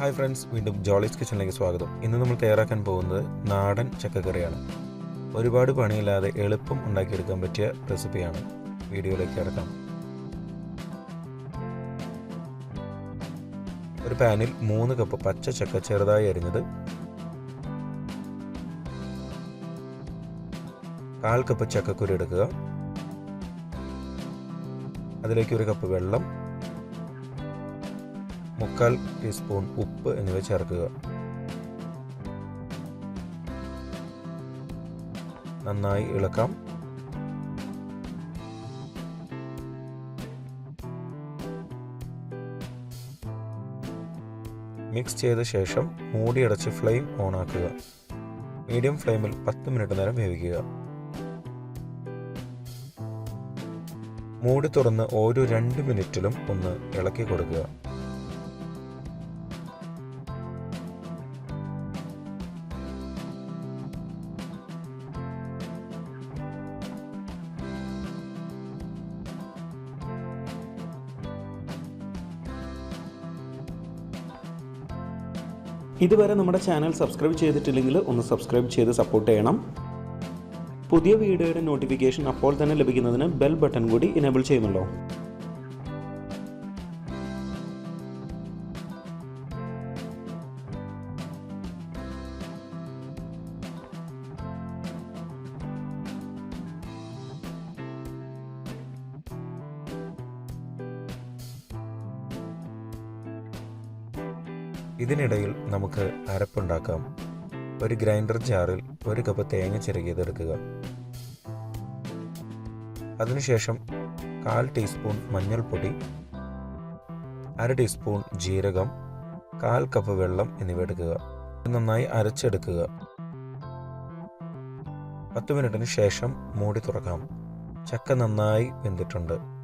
Hi friends വീണ്ടും ജോളീസ് കിച്ചണിലേക്ക് സ്വാഗതം. ഇന്ന് നമ്മൾ തയ്യാറാക്കാൻ പോകുന്നത് നാടൻ ചക്കക്കറിയാണ്. ഒരുപാട് പണിയില്ലാതെ എളുപ്പം ഉണ്ടാക്കിയെടുക്കാൻ പറ്റിയ റെസിപ്പിയാണ്. വീഡിയോയിലേക്ക് ഇറക്കാം ഒരു പാനിൽ മൂന്ന് കപ്പ് പച്ച ചക്ക ചെറുതായി അരിഞ്ഞത് കാൽ കപ്പ് ചക്കക്കുരു എടുക്കുക. അതിലേക്ക് ഒരു കപ്പ് വെള്ളം മുക്കാൽ ടീസ്പൂൺ ഉപ്പ് എന്നിവ ചേർക്കുക. നന്നായി ഇളക്കാം. മിക്സ് ചെയ്ത ശേഷം മൂടിയടച്ച് ഫ്ലെയിം ഓണാക്കുക മീഡിയം ഫ്ലെയിമിൽ പത്ത് മിനിറ്റ് നേരം വേവിക്കുക. മൂടി തുറന്ന് ഓരോ രണ്ട് മിനിറ്റിലും ഒന്ന് ഇളക്കി കൊടുക്കുക. ഇതുവരെ നമ്മുടെ ചാനൽ സബ്സ്ക്രൈബ് ചെയ്തിട്ടില്ലെങ്കിൽ ഒന്ന് സബ്സ്ക്രൈബ് ചെയ്ത് സപ്പോർട്ട് ചെയ്യണം. പുതിയ വീഡിയോയുടെ നോട്ടിഫിക്കേഷൻ അപ്പോൾ തന്നെ ലഭിക്കുന്നതിന് ബെൽ ബട്ടൺ കൂടി ഇനേബിൾ ചെയ്യുമല്ലോ. ഇതിനിടയിൽ നമുക്ക് അരപ്പുണ്ടാക്കാം. ഒരു ഗ്രൈൻഡർ ജാറിൽ ഒരു കപ്പ് തേങ്ങ ചിരകിയതെടുക്കുക അതിനുശേഷം കാൽ ടീസ്പൂൺ മഞ്ഞൾപ്പൊടി അര ടീസ്പൂൺ ജീരകം കാൽ കപ്പ് വെള്ളം എന്നിവ എടുക്കുക. നന്നായി അരച്ചെടുക്കുക. പത്ത് മിനിറ്റിന് ശേഷം മൂടി തുറക്കാം. ചക്ക നന്നായി വെന്തിട്ടുണ്ട്.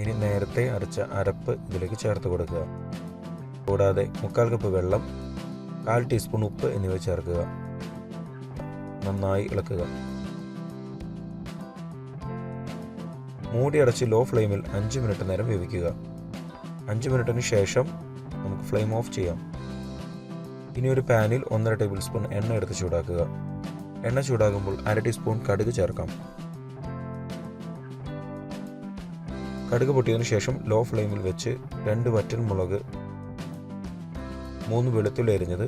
ഇനി നേരത്തെ അരച്ച അരപ്പ് ഇതിലേക്ക് ചേർത്ത് കൊടുക്കുക. കൂടാതെ മുക്കാൽ കപ്പ് വെള്ളം കാൽ ടീസ്പൂൺ ഉപ്പ് എന്നിവ ചേർക്കുക. നന്നായി ഇളക്കുക. മൂടി അടച്ച് ലോ ഫ്ലെയിമിൽ അഞ്ച് മിനിറ്റ് നേരം വേവിക്കുക. അഞ്ച് മിനിറ്റിന് ശേഷം നമുക്ക് ഫ്ലെയിം ഓഫ് ചെയ്യാം. ഇനി ഒരു പാനിൽ ഒന്നര ടേബിൾ സ്പൂൺ എണ്ണ എടുത്ത് ചൂടാക്കുക. എണ്ണ ചൂടാകുമ്പോൾ അര ടീസ്പൂൺ കടുക് ചേർക്കാം. കടുക് പൊട്ടിയതിനു ശേഷം ലോ ഫ്ലെയിമിൽ വെച്ച് രണ്ട് വറ്റൽ മുളക് മൂന്ന് വെളുത്തുള്ളി അരിഞ്ഞത്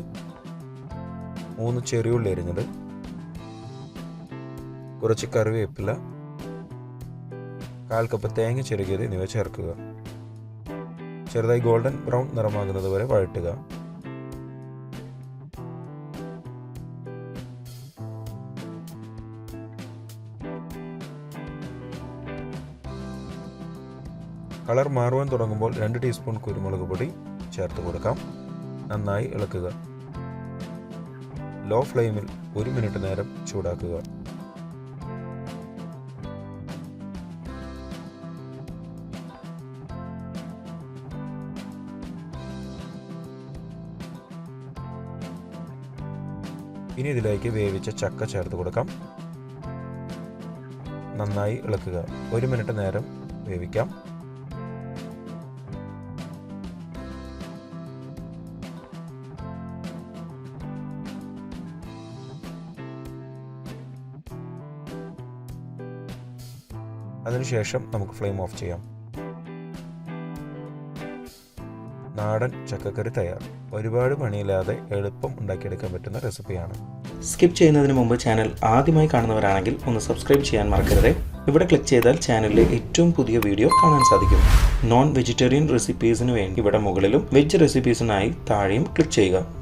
മൂന്ന് ചെറിയുള്ളി അരിഞ്ഞത് കുറച്ച് കറിവേപ്പില കാൽ കപ്പ് തേങ്ങ ചെറുകിയത് എന്നിവ ചേർക്കുക. ചെറുതായി ഗോൾഡൻ ബ്രൗൺ നിറമാകുന്നത് വരെ വഴട്ടുക കളർ മാറുവാൻ തുടങ്ങുമ്പോൾ രണ്ട് ടീസ്പൂൺ കുരുമുളക് പൊടി ചേർത്ത് കൊടുക്കാം. നന്നായി ഇളക്കുക. ലോ ഫ്ലെയിമിൽ ഒരു മിനിറ്റ് നേരം ചൂടാക്കുക. ഇനി ഇതിലേക്ക് വേവിച്ച ചക്ക ചേർത്ത് കൊടുക്കാം. നന്നായി ഇളക്കുക. ഒരു മിനിറ്റ് നേരം വേവിക്കാം. അതിനുശേഷം നമുക്ക് ഫ്ലെയിം ഓഫ് ചെയ്യാം. നാടൻ ചക്കക്കറി തയ്യാർ. ഒരുപാട് പണിയില്ലാതെ എളുപ്പം ഉണ്ടാക്കിയെടുക്കാൻ പറ്റുന്ന റെസിപ്പിയാണ്. സ്കിപ്പ് ചെയ്യുന്നതിന് മുമ്പ് ചാനൽ ആദ്യമായി കാണുന്നവരാണെങ്കിൽ ഒന്ന് സബ്സ്ക്രൈബ് ചെയ്യാൻ മറക്കരുത്. ഇവിടെ ക്ലിക്ക് ചെയ്താൽ ചാനലിലെ ഏറ്റവും പുതിയ വീഡിയോ കാണാൻ സാധിക്കും. നോൺ വെജിറ്റേറിയൻ റെസിപ്പീസിന് വേണ്ടി ഇവിടെ മുകളിലും വെജ് റെസിപ്പീസിനായി താഴെയും ക്ലിക്ക് ചെയ്യുക.